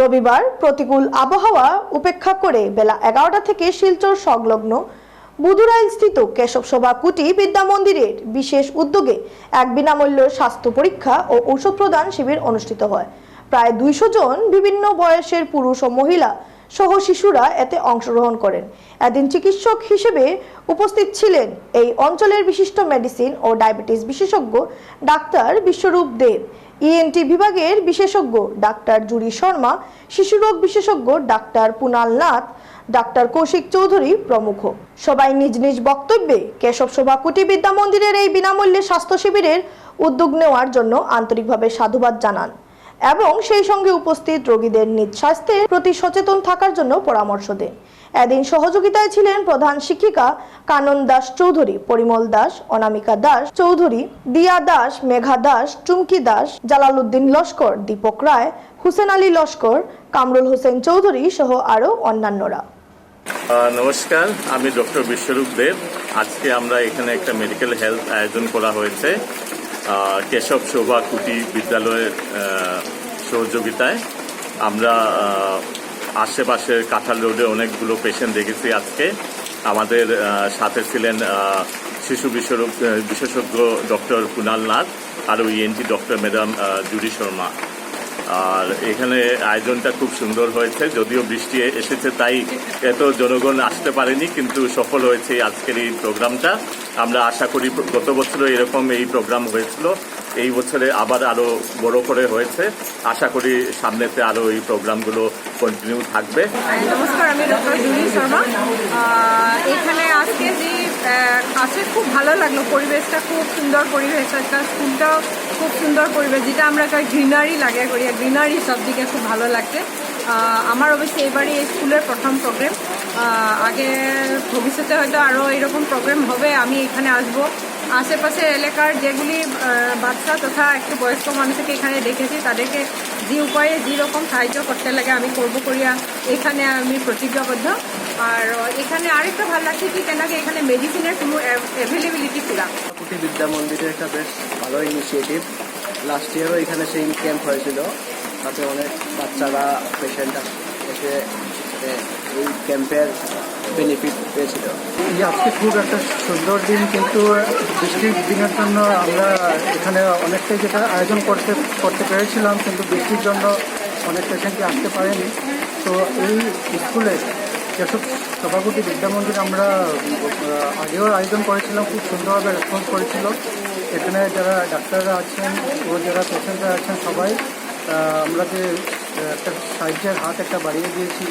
রবিবার প্রতিকূল আবহাওয়া উপেক্ষা করে বেলা এগারোটা থেকে শিলচর সংলগ্ন বুধুরাইল স্থিত কেশব সভা কুটি বিদ্যা মন্দিরের বিশেষ উদ্যোগে এক বিনামূল্য স্বাস্থ্য পরীক্ষা ও ঔষধ প্রদান শিবির অনুষ্ঠিত হয়। প্রায় দুইশো জন বিভিন্ন বয়সের পুরুষ ও মহিলা সহ শিশুরা এতে অংশগ্রহণ করেন। এদিন চিকিৎসক হিসেবে উপস্থিত ছিলেন এই অঞ্চলের বিশিষ্ট মেডিসিন ও ডায়াবেটিস বিশেষজ্ঞ ডাক্তার বিশ্বরূপ দেব। ইএনটি বিভাগের বিশেষজ্ঞ ডাক্তার জুরি শর্মা শিশুরোগ বিশেষজ্ঞ ডাক্তার পুনাল নাথ, ডাক্তার কৌশিক চৌধুরী প্রমুখ। সবাই নিজ নিজ বক্তব্যে কেশব সভা কুটি বিদ্যা মন্দিরের এই বিনামূল্যে স্বাস্থ্য শিবিরের উদ্যোগ নেওয়ার জন্য আন্তরিকভাবে সাধুবাদ জানান। এবং সেই সঙ্গে উপস্থিত রোগীদের নিজ স্বাস্থ্যের প্রতি সচেতন থাকার জন্য পরামর্শ দেন। এদিন সহযোগিতায় ছিলেন প্রধান শিক্ষিকা কানন দাস চৌধুরী, পরিমল দাস, অনামিকা দাস চৌধুরী, দিয়া দাস, মেঘা দাস, চুমকি দাস, জালালউদ্দিন লস্কর, দীপক রায়, হুসেন আলী লস্কর, কামরুল হোসেন চৌধুরী সহ আরও অন্যান্যরা। নমস্কার, আমি ডক্টর বিশ্বরূপ দেব। আজকে আমরা এখানে একটা মেডিকেল হেলথ আয়োজন করা হয়েছে। কেশব শোভা কুটি বিদ্যালয়ের সহযোগিতায় আমরা আশেপাশের কাঁঠাল রোডে অনেকগুলো পেশেন্ট দেখেছি আজকে। আমাদের সাথে ছিলেন শিশু বিশেষজ্ঞ ডক্টর কুনাল নাথ আর ENT doctor madam Judy Sharma. আর এখানে আয়োজনটা খুব সুন্দর হয়েছে, যদিও বৃষ্টি এসেছে, তাই এত জনগণ আসতে পারেনি, কিন্তু সফল হয়েছে আজকের এই প্রোগ্রামটা। আমরা আশা করি গত বছরও এরকম এই প্রোগ্রাম হয়েছিল। এই বছরে আবার আরও বড় করে হয়েছে। আশা করি সামনেতে আরও এই প্রোগ্রামগুলো কন্টিনিউ থাকবে। নমস্কার, আমি ডক্টর জুলি শর্মা। এখানে আজকে যে আছে, খুব ভালো লাগল। পরিবেশটা খুব সুন্দর পরিবেশ। একটা স্কুলটাও খুব সুন্দর পরিবেশ, যেটা আমরা একটা গ্রিনারি লাগে করি। গ্রিনারি সব দিকে খুব ভালো লাগছে। আমার অবশ্যই এবারই এই স্কুলের প্রথম প্রোগ্রাম আগে ভবিষ্যতে হয়তো আরও এরকম প্রোগ্রাম হবে, আমি এখানে আসব। আশেপাশের এলাকার যেগুলি বাচ্চা তথা একটু বয়স্ক মানুষকে এখানে দেখেছি, তাদেরকে যে উপায়ে যেরকম সাহায্য করতে লাগে, আমি করব করিয়া এখানে আমি প্রতিজ্ঞাবদ্ধ আর এখানে আরেকটা ভালো লাগছে কি, কেন এখানে মেডিসিনের কোনো অ্যাভেলেবিলিটি কুটি বিদ্যা মন্দিরের একটা বেশ ভালো ইনিশিয়েটিভ লাস্ট ইয়ারও এখানে সেই ক্যাম্প হয়েছিল। তাতে অনেক বাচ্চারা পেশেন্ট এসে এ, এই ক্যাম্পের বেনিফিট পেয়েছিল। আজকে খুব একটা সুন্দর দিন কিন্তু বৃষ্টির দিনের জন্য আমরা এখানে অনেকটাই যেটা আয়োজন করতে করতে পেরেছিলাম কিন্তু বৃষ্টির জন্য অনেক পেশেন্টই আসতে পারেনি। তো এই স্কুলে যেসব সভাপতি বিদ্যা মন্দির আমরা আগেও আয়োজন করেছিলাম খুব সুন্দরভাবে রেসপন্স করেছিল। এখানে যারা ডাক্তাররা আছেন ও যারা পেশেন্টরা আছেন সবাই আমরা যে একটা সাহায্যের হাত একটা বাড়িয়ে দিয়েছি।